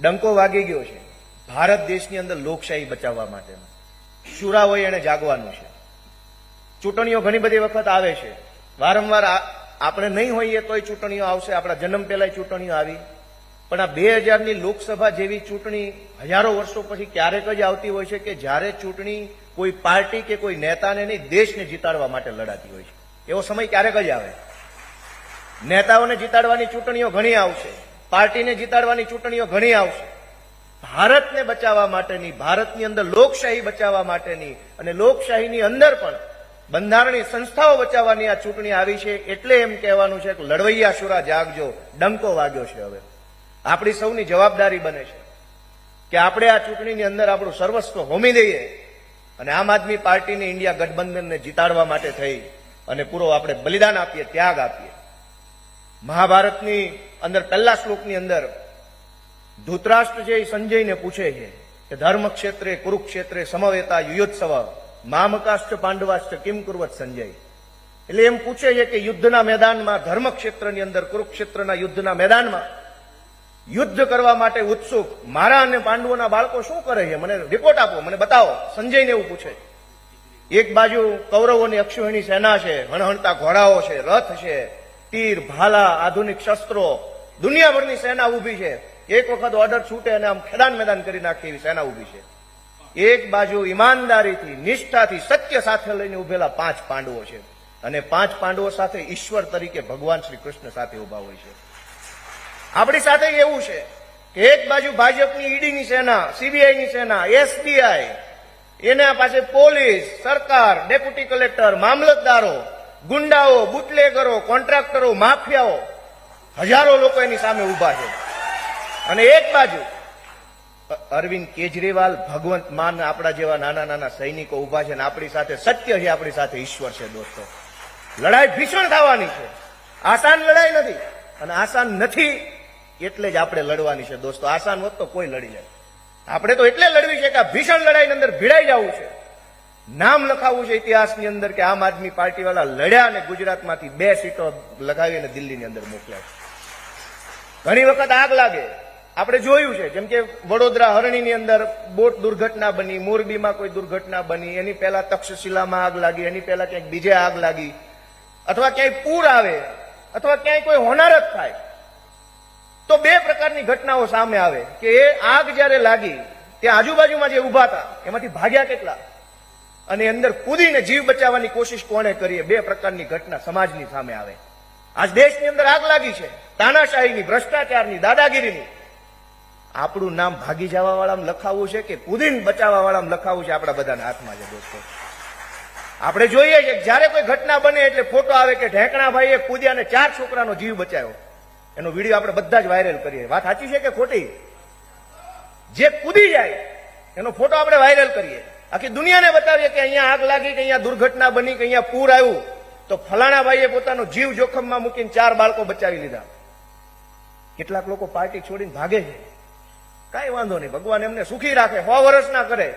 ડંકો વાગી ગયો છે. ભારત દેશની અંદર લોકશાહી બચાવવા માટેનો શુરા હોય એને જાગવાનું છે. ચૂંટણીઓ ઘણી બધી વખત આવે છે. વારંવાર આપણે નહીં હોઈએ તોય ચૂંટણીઓ આવશે. આપણા જન્મ પહેલા ચૂંટણીઓ આવી. પણ આ બે હજારની લોકસભા જેવી ચૂંટણી હજારો વર્ષો પછી ક્યારેક જ આવતી હોય છે કે જ્યારે ચૂંટણી કોઈ પાર્ટી કે કોઈ નેતાને નહીં, દેશને જીતાડવા માટે લડાતી હોય છે. એવો સમય ક્યારેક જ આવે. નેતાઓને જીતાડવાની ચૂંટણીઓ ઘણી આવશે. પાર્ટીને જીતાડવાની ચૂંટણીઓ ઘણી આવશે. ભારતને બચાવવા માટેની, ભારતની અંદર લોકશાહી બચાવવા માટેની અને લોકશાહીની અંદર પણ બંધારણીય સંસ્થાઓ બચાવવાની આ ચૂંટણી આવી છે એટલે એમ કહેવાનું છે કે લડવૈયા શુરા જાગજો, ડંકો વાગ્યો છે હવે. આપણી સૌની જવાબદારી બને છે કે આપણે આ ચૂંટણીની અંદર આપણું સર્વસ્વ હોમી દઈએ અને આમ આદમી પાર્ટીને ઇન્ડિયા ગઠબંધનને જીતાડવા માટે થઈ અને પૂરો આપણે બલિદાન આપીએ, ત્યાગ આપીએ. મહાભારતની અંદર, પહેલા શ્લોકની અંદર, ધૃતરાષ્ટ્ર છે એ સંજયને પૂછે છે કે ધર્મ ક્ષેત્રે કુરુક્ષેત્રે સમવેતા યુયોત્સવ મામકાષ્ટ પાંડવાષ્ટ કિમ કુર્વત સંજય? એટલે એમ પૂછે છે કે યુદ્ધના મેદાનમાં ધર્મ ક્ષેત્રની અંદર, કુરુક્ષેત્રના યુદ્ધના મેદાનમાં યુદ્ધ કરવા માટે ઉત્સુક મારા અને પાંડવોના બાળકો શું કરે છે? મને રિપોર્ટ આપો, મને બતાવો. સંજયને એવું પૂછે. એક બાજુ કૌરવોની અક્ષોહિણી સેના છે, હણહણતા ઘોડાઓ છે, રથ છે, તીર, ભાલા, આધુનિક શસ્ત્રો દુનિયાભરની સેના ઊભી છે. એક વખત ઓર્ડર છૂટે અને આમ ખેદાન મેદાન કરી નાખે એવી સેના ઊભી છે. એક બાજુ ઈમાનદારીથી, નિષ્ઠાથી, સત્ય સાથે લઈને ઉભેલા પાંચ પાંડવો છે. અને પાંચ પાંડવો સાથે ઈશ્વર તરીકે ભગવાન શ્રી કૃષ્ણ સાથે ઊભા હોય છે. આપણી સાથે એવું છે કે એક બાજુ ભાજપની ઈડીની સેના, સીબીઆઈની સેના, એસબીઆઈ, એના પાસે પોલીસ, સરકાર, ડેપ્યુટી કલેક્ટર, મામલતદારો, ગુંડાઓ, બુટલેગરો, કોન્ટ્રાક્ટરો, માફિયાઓ હજારો લોકો એની સામે ઊભા છે. અને એક બાજુ, અરવિંદ કેજરીવાલ ભગવંત માન આપણા જેવા નાના નાના સૈનિકો ઊભા છે અને આપણી સાથે સત્ય છે, આપણી સાથે ઈશ્વર છે, દોસ્તો. લડાઈ ભીષણ થવાની છે. આસાન લડાઈ નથી, અને આસાન નથી એટલે જ આપણે લડવાની છે, દોસ્તો. આસાન હોત તો કોઈ લડી લે આપણે તો એટલે લડવી છે કે આ ભીષણ લડાઈની અંદર ભીડાઈ જવું છે. નામ લખાવવું છે ઇતિહાસની અંદર કે આમ આદમી પાર્ટી વાળા લડ્યા અને ગુજરાતમાંથી બે સીટો લગાવીને દિલ્હીની અંદર મોકલ્યા છે. ઘણી વખત આગ લાગે. આપણે જોયું છે, જેમ કે વડોદરા હરણીની અંદર બોટ દુર્ઘટના બની, મોરબીમાં કોઈ દુર્ઘટના બની, એની પહેલા તક્ષશિલામાં આગ લાગી, એની પહેલા ક્યાંક બીજે આગ લાગી, અથવા ક્યાંય પૂર આવે, અથવા ક્યાંય કોઈ હોનારત થાય, તો બે પ્રકારની ઘટનાઓ સામે આવે કે એ આગ જ્યારે લાગી ત્યાં આજુબાજુમાં જે ઊભા હતા, એમાંથી ભાગ્યા કેટલા? અને અંદર કૂદીને જીવ બચાવવાની કોશિશ કોણે કરી બે પ્રકારની ઘટના સમાજની સામે આવે. આજ દેશની અંદર આગ લાગી છે. તાનાશાહીની, ભ્રષ્ટાચારની, દાદાગીરીની. આપણું નામ ભાગી જવા વાળામાં લખાવવું છે કે કુદીન બચાવવા વાળામાં લખાવવું છે આપણા બધાના હાથમાં છે દોસ્તો. આપણે જોઈએ છે જ્યારે કોઈ ઘટના બને એટલે ફોટો આવે કે ઢેંકણાભાઈએ અને ચાર છોકરાનો જીવ બચાવ્યો. એનો વીડિયો આપણે બધા જ વાયરલ કરીએ વાત સાચી છે કે ખોટી? જે કૂદી જાય, એનો ફોટો આપણે વાયરલ કરીએ. આખી દુનિયાને બતાવીએ કે અહીંયા આગ લાગી, કે અહીંયા દુર્ઘટના બની, કે અહીંયા પૂર આવ્યું. તો ફલાણા ભાઈએ પોતાનો જીવ જોખમમાં મૂકીને ચાર બાળકો બચાવી લીધા. કેટલાક લોકો પાર્ટી છોડીને ભાગે છે. કાંઈ વાંધો નહીં, ભગવાન એમને સુખી રાખે સો વર્ષ ના કરે.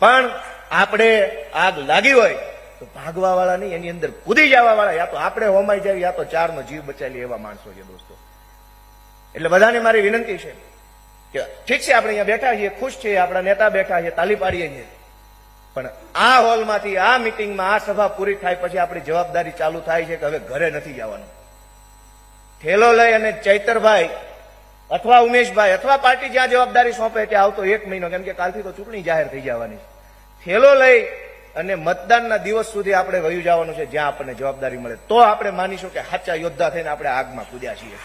પણ આપણે આગ લાગી હોય તો ભાગવા વાળા નહીં એની અંદર કૂદી જવા વાળા યા તો આપણે હોમાઈ જાય, યા તો ચારનો જીવ બચાવી એવા માણસો છે દોસ્તો. એટલે બધાને મારી વિનંતી છે કે ઠીક છે, આપણે અહીંયા બેઠા છીએ, ખુશ છીએ, આપણા નેતા બેઠા છે તાલી પાડીએ છીએ. પણ આ હોલમાંથી, આ મિટિંગમાં, આ સભા પૂરી થાય પછી આપણી જવાબદારી ચાલુ થાય છે કે હવે ઘરે નથી જવાનું. ઠેલો લઈ અને ચૈતરભાઈ અથવા ઉમેશભાઈ અથવા પાર્ટી જ્યાં જવાબદારી સોંપે ત્યાં આવતો એક મહિનો, કેમ કે કાલથી તો ચૂંટણી જાહેર થઈ જવાની છે. ઠેલો લઈ અને મતદાનના દિવસ સુધી આપણે વયું જવાનું છે, જ્યાં આપણને જવાબદારી મળે. તો આપણે માનીશું કે સાચા યોદ્ધા થઈને આપણે આગમાં કૂદ્યા છીએ.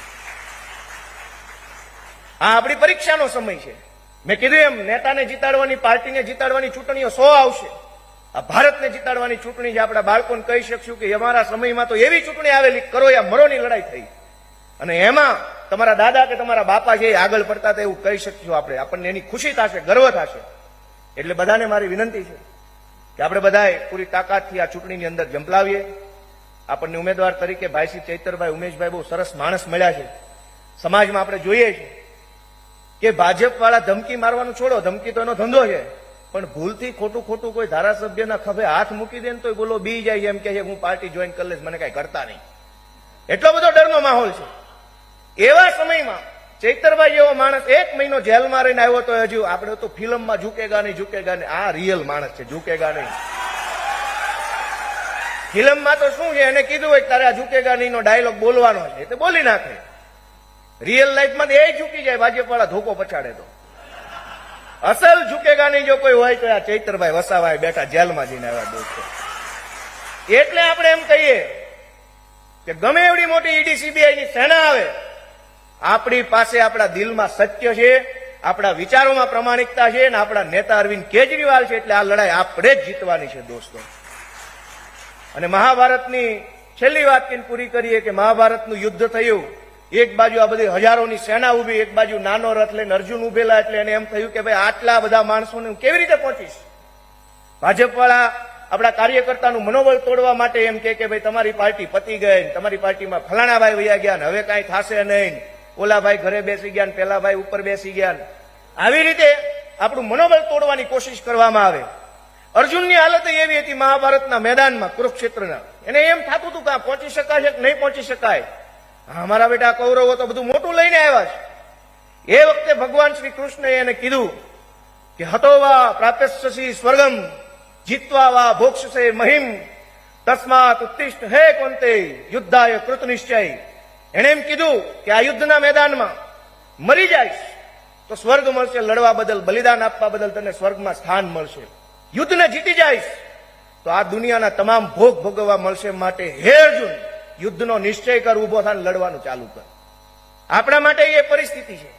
આ આપણી પરીક્ષાનો સમય છે. મેં કીધું એમ, નેતાને જીતાડવાની, પાર્ટીને જીતાડવાની ચૂંટણીઓ સો આવશે. આ ભારતને જીતાડવાની ચૂંટણી જે આપણા બાળકોને કહી શકશું કે અમારા સમયમાં તો એવી ચૂંટણી આવેલી, કરો યા મરોની લડાઈ થઈ. અને એમાં તમારા દાદા કે તમારા બાપા છે આગળ પડતા હતા એવું કહી શકશું આપણે. આપણને એની ખુશી થશે, ગર્વ થશે. એટલે બધાને મારી વિનંતી છે કે આપણે બધાએ પૂરી તાકાતથી આ ચૂંટણીની અંદર જંપલાવીએ આપણને ઉમેદવાર તરીકે ભાઈશ્રી ચૈતરભાઈ, ઉમેશભાઈ બહુ સરસ માણસ મળ્યા છે. સમાજમાં આપણે જોઈએ છીએ. કે ભાજપ વાળા ધમકી મારવાનું છોડો, ધમકી તો એનો ધંધો છે. પણ ભૂલથી ખોટું ખોટું કોઈ ધારાસભ્યના ખભે હાથ મૂકી દે ને તો બોલો, બી જાય એમ કે હું પાર્ટી જોઈન કરી લઈશ, મને કઈ કરતા નહીં. એટલો બધો ડરનો માહોલ છે. એવા સમયમાં ચૈતરભાઈ એવો માણસ એક મહિનો જેલમાં રહીને આવ્યો તો હજુ આપણે તો ફિલ્મમાં ઝૂકેગા નહીં ઝૂકેગા નહીં. આ રિયલ માણસ છે, ઝૂકેગા નહીં. ફિલ્મમાં તો શું છે? એને કીધું હોય તારે આ ઝૂકેગા નહીં નો ડાયલોગ બોલવાનો છે. તે બોલી નાખે. રિયલ લાઈફમાં એ ઝૂકી જાય, ભાજપવાળા ધોકો પછાડે તો. અસલ ઝૂકેગા નહીં જો કોઈ હોય તો આ ચૈતરભાઈ વસાવાએ બેઠા જેલમાં જઈને આવ્યા દોસ્તો. એટલે આપણે એમ કહીએ કે ગમે એવડી મોટી ઈડી સીબીઆઈ ની સેના આવે, આપણી પાસે આપણા દિલમાં સત્ય છે, આપણા વિચારોમાં પ્રમાણિકતા છે અને આપણા નેતા અરવિંદ કેજરીવાલ છે એટલે આ લડાઈ આપણે જ જીતવાની છે દોસ્તો. અને મહાભારતની છેલ્લી વાત પૂરી કરીએ કે મહાભારતનું યુદ્ધ થયું. એક બાજુ આ બધી હજારોની સેના ઊભી એક બાજુ નાનો રથ લઈને અર્જુન ઉભેલા એટલે એને એમ થયું કે ભાઈ આટલા બધા માણસોને હું કેવી રીતે પહોંચીશ? ભાજપ વાળા આપણા કાર્યકર્તાનું મનોબળ તોડવા માટે એમ કે ભાઈ તમારી પાર્ટી પતી ગઈ તમારી પાર્ટીમાં ફલાણા ભાઈ વયા ગયા ને હવે કાંઈ થશે નહીં ઓલા ભાઈ ઘરે બેસી ગયા ને પેલા ભાઈ ઉપર બેસી ગયા આવી રીતે આપણું મનોબળ તોડવાની કોશિશ કરવામાં આવે. અર્જુનની હાલત એવી હતી મહાભારતના મેદાનમાં, કુરુક્ષેત્રના. એને એમ થતું હતું કે પહોંચી શકાશે કે નહીં પહોંચી શકાય? અમારા બેટા કૌરવો તો બધું મોટું લઈને આવ્યા છે. એ વખતે ભગવાન શ્રી કૃષ્ણએ એને કીધું કે હતો વા પ્રાપ્યસી સ્વર્ગમ, જીતવા વા ભોક્ષસે મહિમ, તસ્માત ઉત્તિષ્ઠ હે કોંતે, યુદ્ધાય કૃત નિશ્ચય. એણે એમ કીધું કે આ યુદ્ધના મેદાનમાં મરી જાઈશ, તો સ્વર્ગ મળશે, લડવા બદલ, બલિદાન આપવા બદલ તને સ્વર્ગમાં સ્થાન મળશે. યુદ્ધને જીતી જાઈશ, તો આ દુનિયાના તમામ ભોગ ભોગવવા મળશે માટે હે અર્જુન. યુદ્ધનો નિશ્ચય કર ઊભો થાય લડવાનું ચાલુ કર. આપણા માટે એ પરિસ્થિતિ છે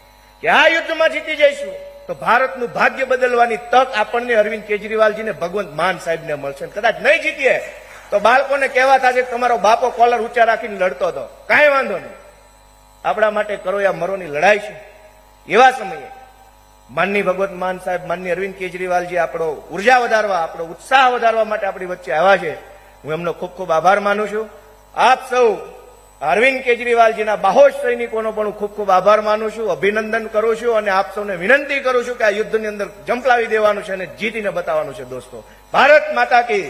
કે આ યુદ્ધમાં જીતી જઈશું તો ભારતનું ભાગ્ય બદલવાની તક આપણને અરવિંદ કેજરીવાલજીને ભગવંત માન સાહેબને મળશે. કદાચ નહીં જીતીએ, તો બાળકોને કહેવા થશે તમારો બાપો કોલર ઊંચા રાખીને લડતો હતો. કાંઈ વાંધો નહીં. આપણા માટે કરો યા મરોની લડાઈ છે. એવા સમયે માનની ભગવત માન સાહેબ માનની અરવિંદ કેજરીવાલજી આપણો ઊર્જા વધારવા, આપણો ઉત્સાહ વધારવા માટે આપણી વચ્ચે આવ્યા છે. હું એમનો ખૂબ ખૂબ આભાર માનું છું. આપ સૌ અરવિંદ કેજરીવાલજીના બાહોશ સૈનિકોનો પણ હું ખૂબ ખૂબ આભાર માનું છું, અભિનંદન કરું છું અને આપ સૌને વિનંતી કરું છું કે આ યુદ્ધની અંદર જંપલાવી દેવાનું છે અને જીતીને બતાવવાનું છે દોસ્તો. ભારત માતા કી